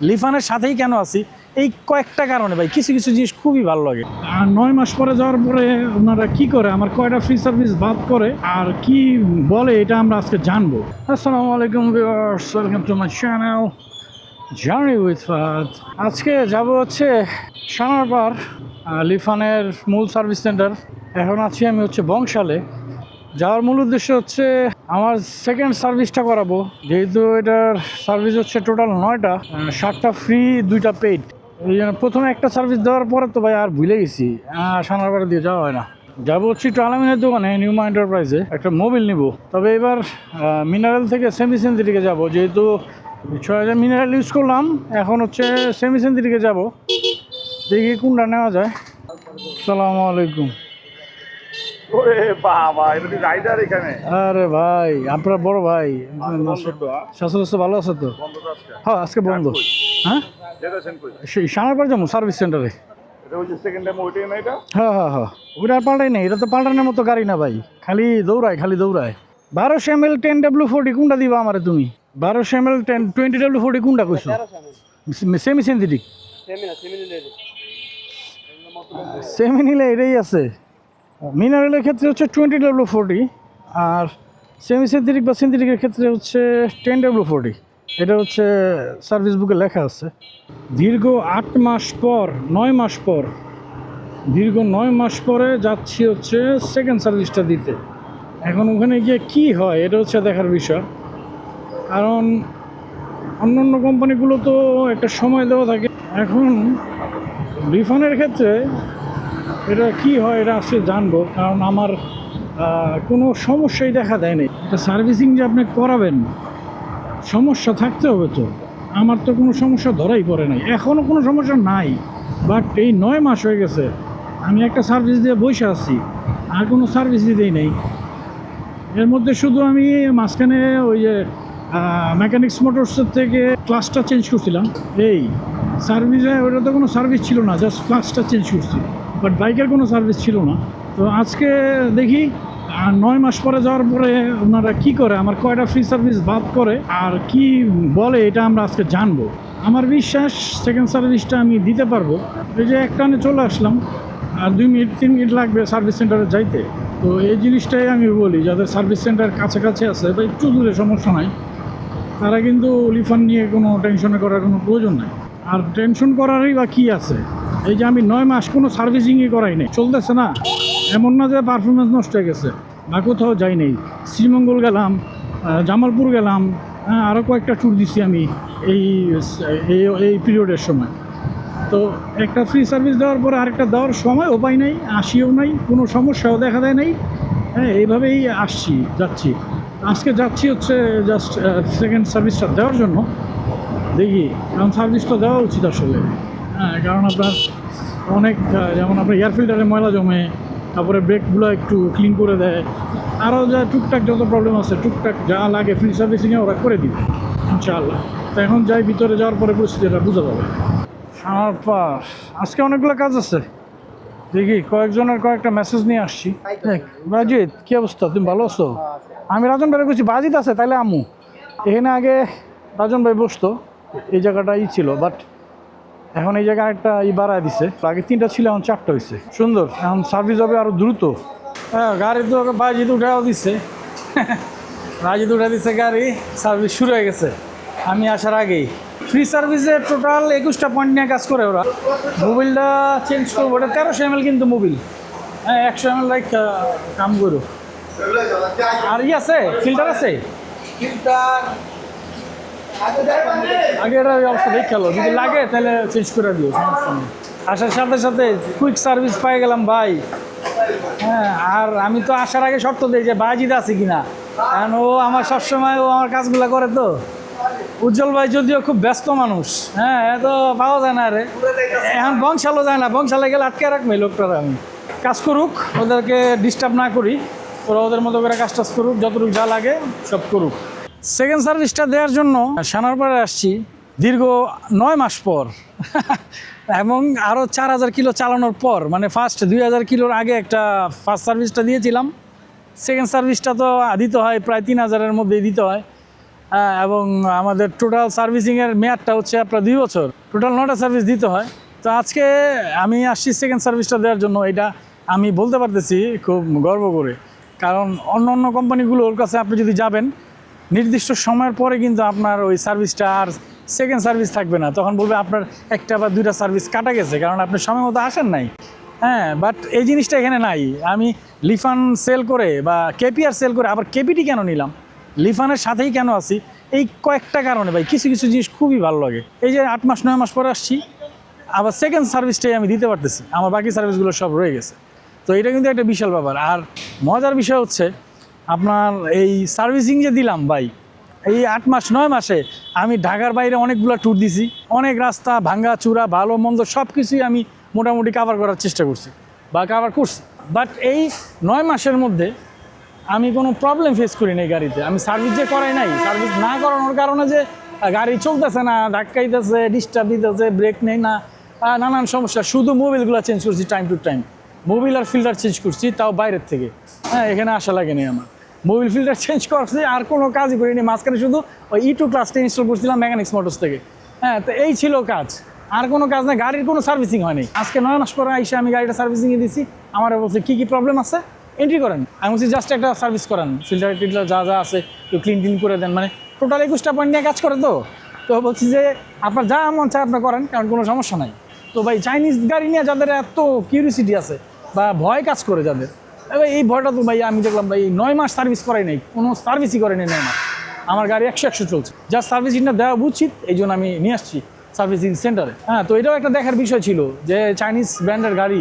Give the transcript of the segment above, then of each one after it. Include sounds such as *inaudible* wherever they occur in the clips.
লিফানের সাথেই কেন আছি? এই কয়েকটা কারণে ভাই কিছু কিছু জিনিস খুবই ভালো লাগে। আর নয় মাস পরে যাওয়ার পরে ওনারা কি করে? আমার কয়টা ফ্রি সার্ভিস বাদ করে আর কি বলে এটা আমরা আজকে জানব। আসসালামু আলাইকুম viewers welcome to my channel journey with ফাদ আজকে যাব হচ্ছে সানারপাড় আহ, লিফানের মূল সার্ভিস সেন্টার এখন আছি আমি হচ্ছে বংশালে। যাওয়ার মূল উদ্দেশ্য হচ্ছে আমার সেকেন্ড সার্ভিসটা করাবো। যেহেতু এটার সার্ভিস হচ্ছে টোটাল নয়টা সাতটা ফ্রি দুইটা পেইড এই জন্য প্রথমে একটা সার্ভিস দেওয়ার পরে তো ভাই আর ভুলে গেছি। সানারপাড়া দিয়ে যাওয়া হয় না। যাব হচ্ছে একটু আলামিনের দোকানে নিউমা এন্টারপ্রাইজে একটা মোবিল নিব। তবে এবার মিনারেল থেকে সেমি সেন্সিটিকে যাব। যেহেতু ছয় হাজার মিনারেল ইউজ করলাম, এখন হচ্ছে সেমি সেন্সিটিকে যাব। দেখি কোনটা নেওয়া যায়। সালামু আলাইকুম। ওরে বাবা এটা তুই রাইডার এখানে? আরে ভাই আপনার বড় ভাই। শাশুড়ি ভালো আছে তো? বন্ধ তো আজকে। হ্যাঁ আজকে বন্ধ। হ্যাঁ? যেতেছেন কই? সেই সানারপাড় যাব সার্ভিস সেন্টারে এটা হচ্ছে সেকেন্ড টাইম ওইটাই না হ্যাঁ হ্যাঁ হ্যাঁ। ওটা আর পাল্টাই নেই এটা তো পাল্টানোর মতো গাড়ি না ভাই। খালি দৌড়ায় খালি দৌড়ায়। বারোশো M L ten W forty কোনটা দিবা আমারে তুমি? বারোশো M L ten twenty W forty কোনটা কইছো? সেমি সেন্থেটিক সেমি নিলে এটাই আছে। মিনারেলের ক্ষেত্রে হচ্ছে টোয়েন্টি ডাব্লিউ ফোরটি আর সেমি সিনথেটিক বা সিনথেটিকের ক্ষেত্রে হচ্ছে টেন ডাব্লিউ ফোর্টি এটা হচ্ছে সার্ভিস বুকে লেখা আছে। দীর্ঘ আট মাস পর, নয় মাস পর, দীর্ঘ নয় মাস পরে যাচ্ছি হচ্ছে সেকেন্ড সার্ভিসটা দিতে। এখন ওখানে গিয়ে কি হয়, এটা হচ্ছে দেখার বিষয়। কারণ অন্য অন্য কোম্পানিগুলো তো একটা সময় দেওয়া থাকে। এখন রিফান্ডের ক্ষেত্রে এটা কি হয় এটা আসলে জানব, কারণ আমার কোনো সমস্যাই দেখা দেয়নি। এটা সার্ভিসিং যে আপনি করাবেন, সমস্যা থাকতে হবে তো। আমার তো কোনো সমস্যা ধরাই পড়ে নাই। এখনও কোনো সমস্যা নাই বাট এই নয় মাস হয়ে গেছে, আমি একটা সার্ভিস দিয়ে বসে আছি, আর কোনো সার্ভিস দিতেই নেই। এর মধ্যে শুধু আমি মাঝখানে ওই যে মেকানিক্স মোটরসের থেকে ক্লাসটা চেঞ্জ করছিলাম। এই সার্ভিসে ওটা তো কোনো সার্ভিস ছিল না জাস্ট ক্লাসটা চেঞ্জ করছি। বাট বাইকের কোনো সার্ভিস ছিল না। তো আজকে দেখি, আর নয় মাস পরে যাওয়ার পরে ওনারা কি করে, আমার কয়টা ফ্রি সার্ভিস বাদ করে আর কি বলে এটা আমরা আজকে জানব। আমার বিশ্বাস সেকেন্ড সার্ভিসটা আমি দিতে পারব। এই যে এক টানে চলে আসলাম, আর দুই মিনিট, তিন মিনিট লাগবে সার্ভিস সেন্টারে যাইতে। তো এই জিনিসটাই আমি বলি, যাদের সার্ভিস সেন্টার কাছাকাছি আছে বা একটু দূরে, সমস্যা নাই, তারা কিন্তু লিফান নিয়ে কোনো টেনশনে করার কোনো প্রয়োজন নাই। আর টেনশন করারই বা কী আছে? এই যে আমি নয় মাস কোনো সার্ভিসিংই করাই নাই। চলতেছে না। এমন না যে পারফরমেন্স নষ্ট হয়ে গেছে। বা কোথাও যাই নাই। শ্রীমঙ্গল গেলাম জামালপুর গেলাম হ্যাঁ আরও কয়েকটা ট্যুর দিছি আমি এই এই পিরিয়ডের সময়। তো একটা ফ্রি সার্ভিস দেওয়ার পরে আরেকটা দেওয়ার সময় উপায় নেই, আসিও নাই, কোনো সমস্যাও দেখা দেয় নাই। হ্যাঁ এইভাবেই আসছি, যাচ্ছি। আজকে যাচ্ছি হচ্ছে জাস্ট সেকেন্ড সার্ভিসটা দেওয়ার জন্য। দেখি, কারণ সার্ভিসটা দেওয়া উচিত আসলে। কারণ আপনার অনেক যেমন আপনার এয়ার ফিল্টারে ময়লা জমে, তারপরে ব্রেকগুলো একটু ক্লিন করে দেয়। আরও যা টুকটাক যত প্রবলেম আছে, টুকটাক যা লাগে ফ্রি সার্ভিসিংয়ে ওরা করে দিবে, ইনশাআল্লাহ। তো এখন যাই ভিতরে যাওয়ার পরে পরিস্থিতিটা বোঝা যাবে। সানারপাড় আজকে অনেকগুলো কাজ আছে। দেখি, কয়েকজনের কয়েকটা মেসেজ নিয়ে আসছি। দেখ, বাজিত, কি অবস্থা? তুমি ভালো আছো? আমি রাজন ভাই করছি বাজিত আছে তাহলে আমু। এখানে আগে রাজন ভাই বসতো, এই জায়গাটাই ছিল বাট এখন এই জায়গায় একটা ই বাড়ায় দিছে। আগে তিনটা ছিল, এখন চারটা হয়েছে সুন্দর। এখন সার্ভিস হবে আরও দ্রুত। হ্যাঁ গাড়ি তো বাজিত উঠাও দিচ্ছে *laughs* বাজিত উঠে দিচ্ছে গাড়ি সার্ভিস শুরু হয়ে গেছে। আমি আসার আগেই। ফ্রি সার্ভিসে টোটাল একুশটা পয়েন্ট নিয়ে কাজ করে ওরা। মোবিলটা চেঞ্জ করব, ওটা তেরোশো এম কিন্তু মোবিল হ্যাঁ একশো এম লাইক কাম করো। আর ই আছে? ফিল্টার আছে? আগে এটা অবস্থা দেখে গেলো যদি লাগে, তাহলে চেঞ্জ করে দিও আসার সাথে সাথে কুইক সার্ভিস পাই গেলাম ভাই। হ্যাঁ আর আমি তো আসার আগে শর্ত দিই যে বাজিতে আছে কিনা। কারণ ও আমার সবসময় ও আমার কাজগুলো করে তো। উজ্জ্বল ভাই যদিও খুব ব্যস্ত মানুষ হ্যাঁ তো পাওয়া যায় না রে। এখন বংশালও যায় না। বংশালে গেলে আটকে রাখবে লোকটার আমি। কাজ করুক, ওদেরকে ডিস্টার্ব না করি। ওরা ওদের মতো করে কাজ টাজ করুক, যতটুকু যা লাগে সব করুক। সেকেন্ড সার্ভিসটা দেওয়ার জন্য সানারপাড়ে আসছি দীর্ঘ নয় মাস পর। *laughs* এবং আরও চার হাজার কিলো চালানোর পর মানে ফার্স্ট দুই হাজার কিলোর আগে একটা ফার্স্ট সার্ভিসটা দিয়েছিলাম। সেকেন্ড সার্ভিসটা তো দিতে হয়, প্রায় তিন হাজারের মধ্যেই দিতে হয়। এবং আমাদের টোটাল সার্ভিসিংয়ের মেয়াদটা হচ্ছে আপনার দুই বছর। টোটাল নটা সার্ভিস দিতে হয়। তো আজকে আমি আসছি সেকেন্ড সার্ভিসটা দেওয়ার জন্য। এটা আমি বলতে পারতেছি, খুব গর্ব করে। কারণ অন্য অন্য কোম্পানিগুলোর কাছে আপনি যদি যাবেন নির্দিষ্ট সময়ের পরে কিন্তু আপনার ওই সার্ভিসটা আর সেকেন্ড সার্ভিস থাকবে না। তখন বলবে আপনার একটা বা দুইটা সার্ভিস কাটা গেছে, কারণ আপনি সময় মতো আসেন নাই। হ্যাঁ বাট এই জিনিসটা এখানে নাই। আমি লিফান সেল করে বা কেপিআর সেল করে আবার কেপিটি কেন নিলাম? লিফানের সাথেই কেন আছি? এই কয়েকটা কারণে ভাই, কিছু কিছু জিনিস খুবই ভালো লাগে। এই যে আট মাস, নয় মাস পরে আসছি, আবার সেকেন্ড সার্ভিসটাই আমি দিতে পারতেছি। আমার বাকি সার্ভিসগুলো সব রয়ে গেছে। তো এটা কিন্তু একটা বিশাল ব্যাপার। আর মজার বিষয় হচ্ছে আপনার এই সার্ভিসিং যে দিলাম ভাই, এই আট মাস, নয় মাসে আমি ঢাকার বাইরে অনেকগুলো ট্যুর দিছি। অনেক রাস্তা ভাঙ্গা চূড়া, ভালো, মন্দ সব কিছুই আমি মোটামুটি কাভার করার চেষ্টা করছি বা কাভার করছি। বাট এই নয় মাসের মধ্যে আমি কোনো প্রবলেম ফেস করি নাই গাড়িতে। আমি সার্ভিস যে করাই নাই সার্ভিস না করানোর কারণে যে গাড়ি চলতেছে না, ধাক্কাইতেছে ডিস্টার্ব দিতেছে ব্রেক নেই না নানান সমস্যা। শুধু মোবিলগুলো চেঞ্জ করছি টাইম টু টাইম মোবিল আর ফিল্টার চেঞ্জ করছি, তাও বাইরের থেকে। হ্যাঁ এখানে আসা লাগেনি আমার। মোবিল ফিল্টার চেঞ্জ করছি আর কোনো কাজই করিনি। মাঝখানে শুধু ওই ই টু ক্লাসটা ইনস্টল করছিলাম মেকানিক্স মোটরস থেকে। হ্যাঁ তো এই ছিল কাজ। আর কোনো কাজ না গাড়ির কোনো সার্ভিসিং হয়নি। আজকে নয় মাস পরে আইসে আমি গাড়িটা সার্ভিসিংয়ে দিছি। আমার বলছে কী কী প্রবলেম আছে? এন্ট্রি করেন। আমি বলছি জাস্ট একটা সার্ভিস করান। ফিল্টার টিল্টার যা যা আছে, একটু ক্লিন টিন করে দেন। মানে টোটাল একুশটা পয়েন্ট নিয়ে কাজ করে তো। তো বলছি যে, আপনার যা মন চায় আপনার করেন, কারণ কোনো সমস্যা নাই। তো ভাই চাইনিজ গাড়ি নিয়ে যাদের এত কিউরিসিটি আছে, বা ভয় কাজ করে যাদের এই ভয়টা তো ভাই, আমি দেখলাম ভাই, নয় মাস সার্ভিস করাই নাই, কোনো সার্ভিসই করেনি নয় মাস আমার গাড়ি একশো একশো চলছে। যা সার্ভিসিংটা দেওয়া উচিত, এই জন্য আমি নিয়ে আসছি সার্ভিসিং সেন্টারে হ্যাঁ তো এটাও একটা দেখার বিষয় ছিল যে চাইনিজ ব্র্যান্ডের গাড়ি,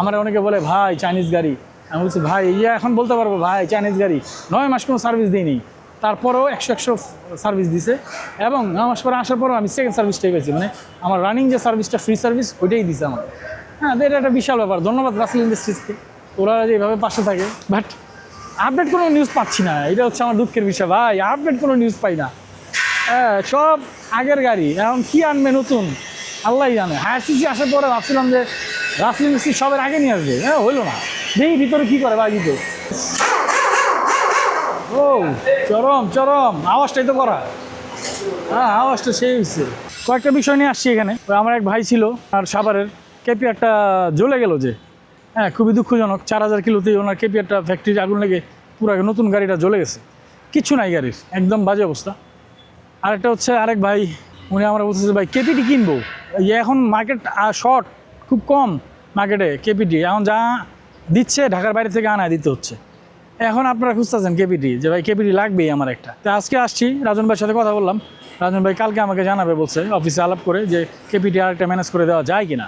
আমার অনেকে বলে, ভাই চাইনিজ গাড়ি। আমি বলছি, ভাই ইয়া এখন বলতে পারব, ভাই চাইনিজ গাড়ি। নয় মাস কোনো সার্ভিস দিইনি। তারপরেও একশো একশো সার্ভিস দিছে এবং নয় মাস পরে আসার পরেও আমি সেকেন্ড সার্ভিসটাই পেয়েছি। মানে আমার রানিং যে সার্ভিসটা ফ্রি সার্ভিস ওইটাই দিছে আমার হ্যাঁ এটা একটা বিশাল ব্যাপার। ধন্যবাদ রাসেল ইন্ডাস্ট্রিজকে ওরা যেভাবে পাশে থাকে বাট আপডেট কোনো নিউজ পাচ্ছি না। এটা হচ্ছে আমার দুঃখের বিষয়। ভাই আপডেট কোনো নিউজ পাই না। হ্যাঁ সব আগের গাড়ি। এখন কি আনবে নতুন? আল্লাহ জানে। হায়ার সিসি আসার পরে ভাবছিলাম যে রাসলিং মিস্ত্রি সবের আগে নিয়ে আসবে। হ্যাঁ হইল না। দেখি ভিতরে কী করে বাড়িতে ও, চরম চরম। আওয়াজটাই তো করা। হ্যাঁ আওয়াজটা সেই হচ্ছে কয়েকটা বিষয় নিয়ে আসছি এখানে। আমার এক ভাই ছিল, আর সাভারের। একটা জ্বলে গেল যে। হ্যাঁ খুবই দুঃখজনক। চার হাজার কিলোতেই ওনার কেপিআরটা ফ্যাক্টরির আগুন লেগে পুরো নতুন গাড়িটা জ্বলে গেছে। কিচ্ছু নাই গাড়ির, একদম বাজে অবস্থা। আরেকটা হচ্ছে আরেক ভাই, উনি আমরা বলতেছে, ভাই কেপিটি কিনবো? এই এখন মার্কেট শর্ট খুব কম মার্কেটে কেপিটি এখন যা দিচ্ছে, ঢাকার বাইরে থেকে আনায় দিতে হচ্ছে। এখন আপনারা খুঁজতেছেন কেপিটি যে ভাই কেপিটি লাগবেই আমার একটা। তো আজকে আসছি, রাজন ভাইয়ের সাথে কথা বললাম। রাজন ভাই কালকে আমাকে জানাবে, বলছে অফিসে আলাপ করে যে কেপিটি আরেকটা ম্যানেজ করে দেওয়া যায় কি না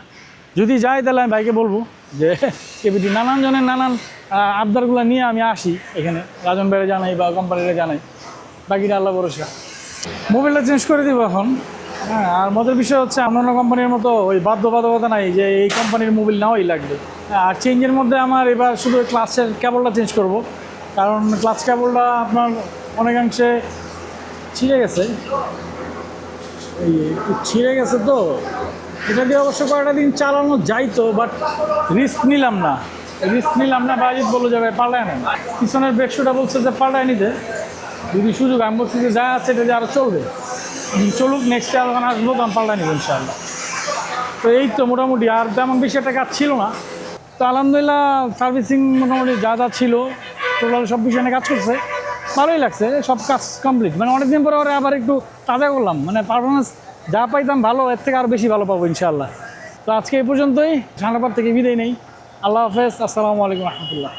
যদি যায়, তাহলে আমি ভাইকে বলব। যে কেপিটি নানান জনের নানান আবদারগুলো নিয়ে আমি আসি এখানে। রাজন ভাইরে জানাই বা কোম্পানিরা জানাই। বাকিটা আল্লাহ ভরসা। মোবাইলটা চেঞ্জ করে দিব এখন। হ্যাঁ আর মজার বিষয় হচ্ছে অন্যান্য কোম্পানির মতো ওই বাধ্যবাধকতা নাই যে এই কোম্পানির মোবিল নেওয়াই লাগবে। আর চেঞ্জের মধ্যে আমার এবার শুধু ক্লাসের কেবলটা চেঞ্জ করব। কারণ ক্লাস কেবলটা আপনার অনেকাংশে ছিঁড়ে গেছে। এই ছিঁড়ে গেছে তো। এটা দিয়ে অবশ্য কয়েকটা দিন চালানো যাইতো বাট রিস্ক নিলাম না। রিস্ক নিলাম না, বাজিত বলল যাবে পাল্টায় না পিছনের শুটা বলছে যে, পাল্টায় নিতে। যদি সুযোগ, আমি বলছি যে, যা আছে, এটা যে আরও চলবে। চলুক নেক্সট আর যখন আসব, তখন পাল্টায় নেব ইনশাআল্লাহ। তো এই তো মোটামুটি, আর তেমন বেশি একটা কাজ ছিল না। তো আলহামদুলিল্লাহ, সার্ভিসিং মোটামুটি যা যা ছিল, টোটাল সব বিষয় কাজ করছে। ভালোই লাগছে, সব কাজ কমপ্লিট মানে অনেকদিন পরে আবার একটু তাজা করলাম। মানে পারফরমেন্স যা পাইতাম ভালো, এর থেকে আরও বেশি ভালো পাবো ইনশাআল্লাহ। তো আজকে এই পর্যন্তই ঠান্ডাপার থেকে বিদায় নেই। আল্লাহ হাফেজ, আসসালামু আলাইকুম রহমতুল্লাহ।